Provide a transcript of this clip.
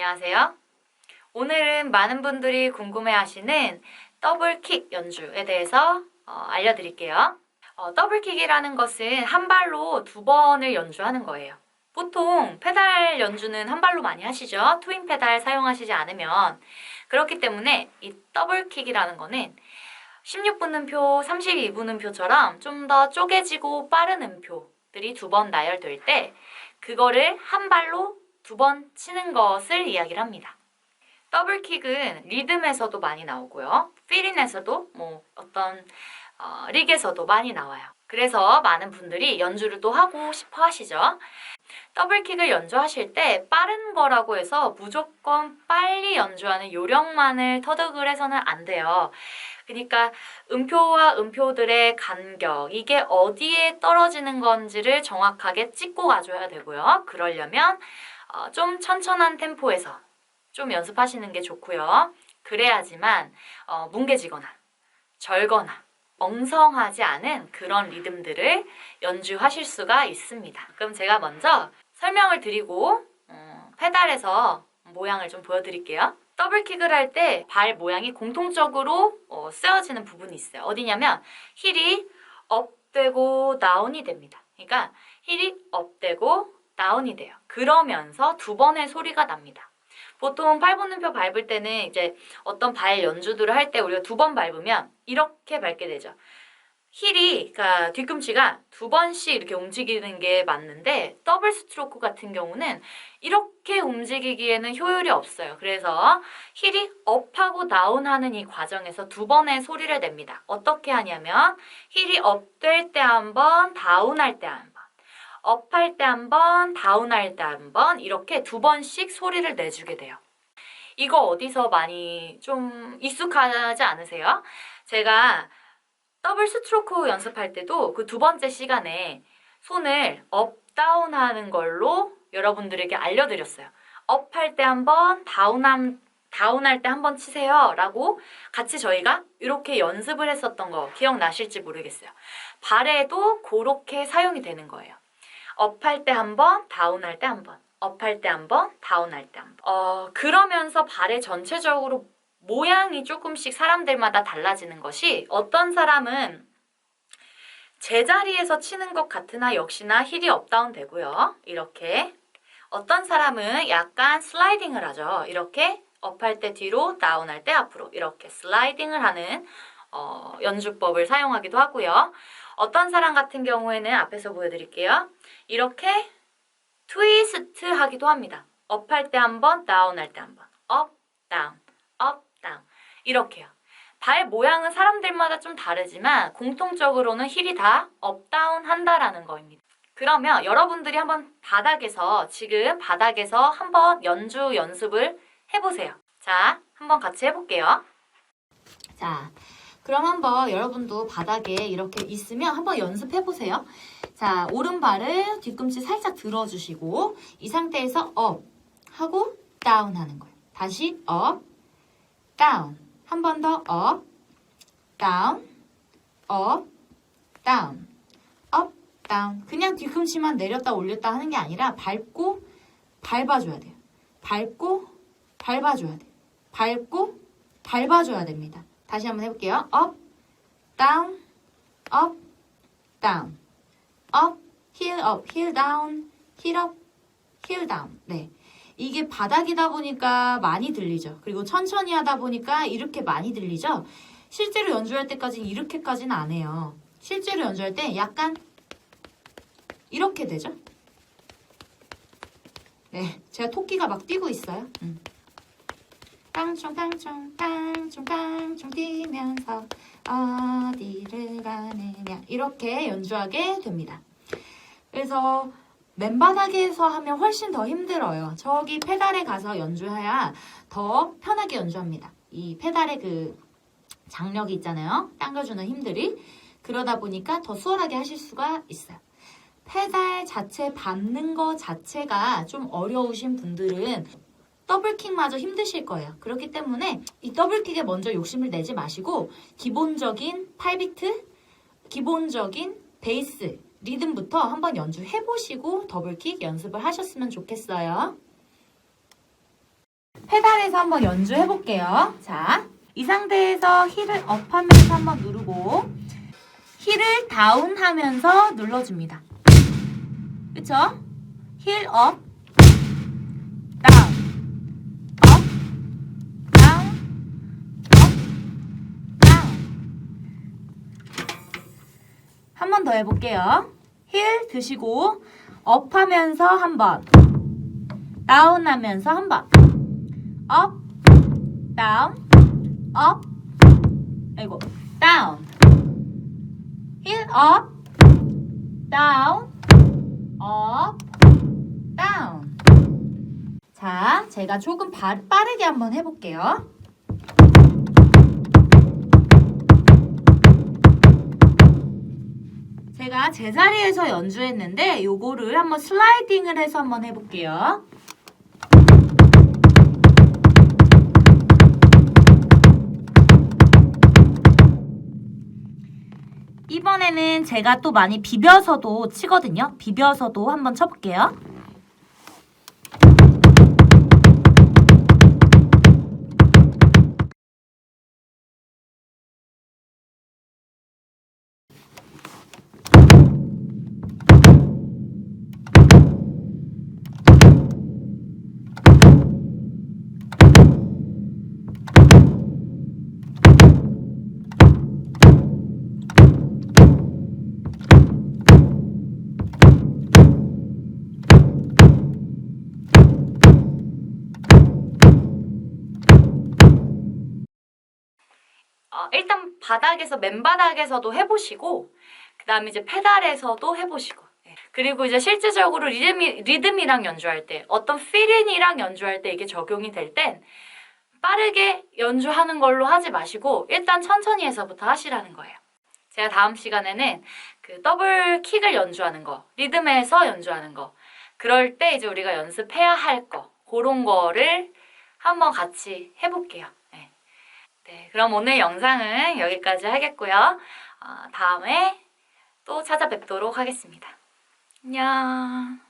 안녕하세요. 오늘은 많은 분들이 궁금해하시는 더블킥 연주에 대해서 어, 알려드릴게요. 어, 더블킥이라는 것은 한 발로 두 번을 연주하는 거예요. 보통 페달 연주는 한 발로 많이 하시죠. 트윈 페달 사용하시지 않으면 그렇기 때문에 이 더블킥이라는 거는 16분 음표, 32분 음표처럼 좀 더 쪼개지고 빠른 음표들이 두 번 나열될 때 그거를 한 발로 두 번 치는 것을 이야기를 합니다. 더블킥은 리듬에서도 많이 나오고요. 필인에서도 뭐 어떤 어, 릭에서도 많이 나와요. 그래서 많은 분들이 연주를 또 하고 싶어 하시죠. 더블킥을 연주하실 때 빠른 거라고 해서 무조건 빨리 연주하는 요령만을 터득을 해서는 안 돼요. 그러니까 음표와 음표들의 간격, 이게 어디에 떨어지는 건지를 정확하게 찍고 가줘야 되고요. 그러려면 어, 좀 천천한 템포에서 좀 연습하시는 게 좋고요. 그래야지만 어, 뭉개지거나 절거나 엉성하지 않은 그런 리듬들을 연주하실 수가 있습니다. 그럼 제가 먼저 설명을 드리고 음, 페달에서 모양을 좀 보여드릴게요. 더블킥을 할 때 발 모양이 공통적으로 어, 쓰여지는 부분이 있어요. 어디냐면 힐이 업되고 다운이 됩니다. 그러니까 힐이 업되고 다운이 돼요. 그러면서 두 번의 소리가 납니다. 보통 팔분음표 밟을 때는 이제 어떤 발 연주들을 할 때 우리가 두 번 밟으면 이렇게 밟게 되죠. 힐이, 그러니까 뒤꿈치가 두 번씩 이렇게 움직이는 게 맞는데 더블 스트로크 같은 경우는 이렇게 움직이기에는 효율이 없어요. 그래서 힐이 업하고 다운하는 이 과정에서 두 번의 소리를 냅니다. 어떻게 하냐면 힐이 업 될 때 한 번, 다운할 때 한 번. 업할 때 한 번, 다운할 때 한 번, 이렇게 두 번씩 소리를 내주게 돼요. 이거 어디서 많이 좀 익숙하지 않으세요? 제가 더블 스트로크 연습할 때도 그 두 번째 시간에 손을 업, 다운 하는 걸로 여러분들에게 알려드렸어요. 업 할 때 한 번, 다운함, 다운할 때 한 번 치세요. 라고 같이 저희가 이렇게 연습을 했었던 거 기억나실지 모르겠어요. 발에도 그렇게 사용이 되는 거예요. 업할 때 한 번, 다운할 때 한 번. 업할 때 한 번, 다운할 때 한 번. 어, 그러면서 발의 전체적으로 모양이 조금씩 사람들마다 달라지는 것이 어떤 사람은 제자리에서 치는 것 같으나 역시나 힐이 업다운 되고요. 이렇게. 어떤 사람은 약간 슬라이딩을 하죠. 이렇게 업할 때 뒤로, 다운할 때 앞으로. 이렇게 슬라이딩을 하는 어, 연주법을 사용하기도 하고요. 어떤 사람 같은 경우에는 앞에서 보여드릴게요. 이렇게 트위스트 하기도 합니다. 업 할 때 한 번, 다운 할 때 한 번. 업, 다운, 업, 다운. 이렇게요. 발 모양은 사람들마다 좀 다르지만 공통적으로는 힐이 다 업, 다운 한다라는 거입니다. 그러면 여러분들이 한번 바닥에서 지금 바닥에서 한번 연주 연습을 해보세요. 자, 한번 같이 해볼게요. 자, 그럼 한번 여러분도 바닥에 이렇게 있으면 한번 연습해 보세요. 자, 오른발을 뒤꿈치 살짝 들어주시고 이 상태에서 업 하고 다운 하는 거예요. 다시 업, 다운. 한 번 더 업, 다운, 업, 다운, 업, 다운. 그냥 뒤꿈치만 내렸다 올렸다 하는 게 아니라 밟고 밟아줘야 돼요. 밟고 밟아줘야 돼요. 밟고 밟아줘야 됩니다. 다시 한번 해볼게요. up, down, up, down, up, heel up, heel down, heel up, heel down. 네. 이게 바닥이다 보니까 많이 들리죠. 그리고 천천히 하다 보니까 이렇게 많이 들리죠. 실제로 연주할 때까지는 이렇게까지는 안 해요. 실제로 연주할 때 약간 이렇게 되죠. 네, 제가 토끼가 막 뛰고 있어요. 음. 깡총 깡총 깡총 깡총 뛰면서 어디를 가느냐 이렇게 연주하게 됩니다. 그래서 맨바닥에서 하면 훨씬 더 힘들어요. 저기 페달에 가서 연주해야 더 편하게 연주합니다. 이 페달의 그 장력이 있잖아요. 당겨주는 힘들이 그러다 보니까 더 수월하게 하실 수가 있어요. 페달 자체 밟는 거 자체가 좀 어려우신 분들은 더블킥마저 힘드실 거예요. 그렇기 때문에 이 더블킥에 먼저 욕심을 내지 마시고 기본적인 8비트, 기본적인 베이스, 리듬부터 한번 연주해보시고 더블킥 연습을 하셨으면 좋겠어요. 페달에서 한번 연주해 볼게요. 자, 이 상태에서 힐을 업하면서 한번 누르고 힐을 다운하면서 눌러줍니다. 그쵸? 힐 업, 다운, 업, 다운, 업, 다운. 한 번 더 해볼게요. 힐 드시고 업 하면서 한 번, 다운 하면서 한 번, 업, 다운, 업, 아이고, 다운, 힐 업, 다운, 업, 다운. 자, 제가 조금 바, 빠르게 한번 해볼게요. 제가 제자리에서 연주했는데 요거를 한번 슬라이딩을 해서 한번 해볼게요. 이번에는 제가 또 많이 비벼서도 치거든요. 비벼서도 한번 쳐볼게요. 어, 일단 바닥에서 맨바닥에서도 해보시고 그 다음에 이제 페달에서도 해보시고 네. 그리고 이제 실질적으로 리듬이, 리듬이랑 연주할 때 어떤 필링이랑 연주할 때 이게 적용이 될 땐 빠르게 연주하는 걸로 하지 마시고 일단 천천히 해서부터 하시라는 거예요. 제가 다음 시간에는 그 더블 킥을 연주하는 거, 리듬에서 연주하는 거, 그럴 때 이제 우리가 연습해야 할 거, 그런 거를 한번 같이 해볼게요. 네. 네, 그럼 오늘 영상은 여기까지 하겠고요. 어, 다음에 또 찾아뵙도록 하겠습니다. 안녕.